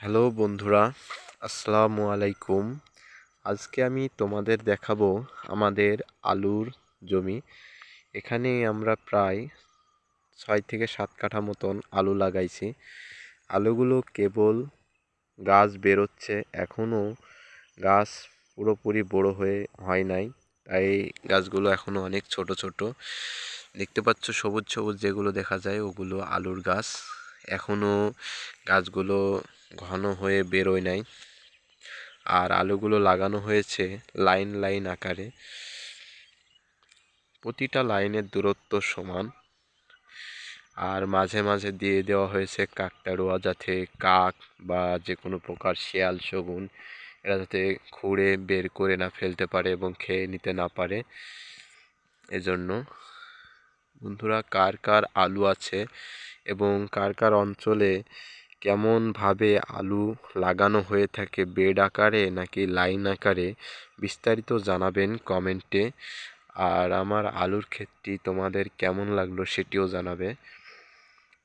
Hello বন্ধুরা, আসসালামু আলাইকুম। আজকে আমি তোমাদের দেখাবো আমাদের আলুর জমি। এখানে আমরা প্রায় ছয় থেকে সাত কাঠা মতন আলু লাগাইছি। আলুগুলো কেবল গাছ বেরোচ্ছে এখনও গাছ পুরোপুরি বড় হয়ে হয় নাই। তাই গাছগুলো এখনও অনেক ছোট ছোট। দেখতে পাচ্ছ সবুজ সবুজ যেগুলো দেখা যায়, ওগুলো আলুর গাছ। এখনও গাছগুলো ঘন হয়ে বেরোয় নাই। আর আলুগুলো লাগানো হয়েছে লাইন লাইন আকারে। প্রতিটা লাইনের দূরত্ব সমান। আর মাঝে মাঝে দিয়ে দেওয়া হয়েছে কাকতাড়ুয়া যাতে কাক বা যে কোনো প্রকার শেয়াল, শগুন এরা যাতে খুঁড়ে বের করে না ফেলতে পারে এবং খেয়ে নিতে না পারে। এজন্য বন্ধুরা কার কার আলু আছে এবং কার কার অঞ্চলে কেমনভাবে আলু লাগানো হয়ে থাকে বেড আকারে নাকি লাইন আকারে, বিস্তারিত জানাবেন কমেন্টে। আর আমার আলুর ক্ষেতটি তোমাদের কেমন লাগল সেটিও জানাবে।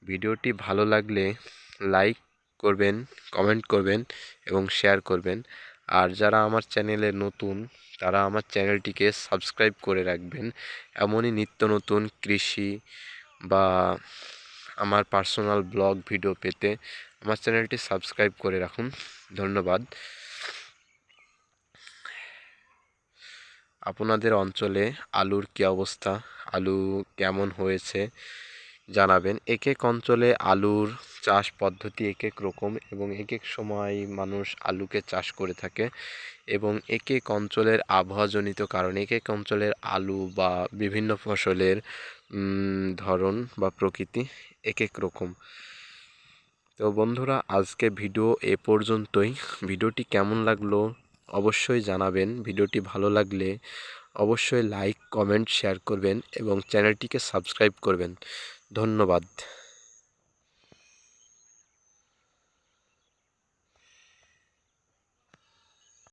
ভিডিওটি ভালো লাগলে লাইক করবেন, কমেন্ট করবেন এবং শেয়ার করবেন। আর যারা আমার চ্যানেলে নতুন, তারা আমার চ্যানেলটিকে সাবস্ক্রাইব করে রাখবেন। এমনই নিত্য নতুন কৃষি বা আমার পার্সোনাল ব্লগ ভিডিও পেতে আমার চ্যানেলটি সাবস্ক্রাইব করে রাখুন। ধন্যবাদ। আপনাদের অঞ্চলে আলুর কী অবস্থা? আলু কেমন হয়েছে? জানাবেন। এক এক অঞ্চলে আলুর চাষ পদ্ধতি এক এক রকম এবং এক এক সময় মানুষ আলুকে চাষ করে থাকে এবং এক এক অঞ্চলের আবহাওয়াজনিত কারণে এক এক অঞ্চলের আলু বা বিভিন্ন ফসলের ধরন বা প্রকৃতি এক এক রকম। তো বন্ধুরা, আজকে ভিডিও এ পর্যন্তই। ভিডিওটি কেমন লাগল অবশ্যই জানাবেন। ভিডিওটি ভালো লাগলে অবশ্যই লাইক, কমেন্ট, শেয়ার করবেন এবং চ্যানেলটিকে সাবস্ক্রাইব করবেন। ধন্যবাদ।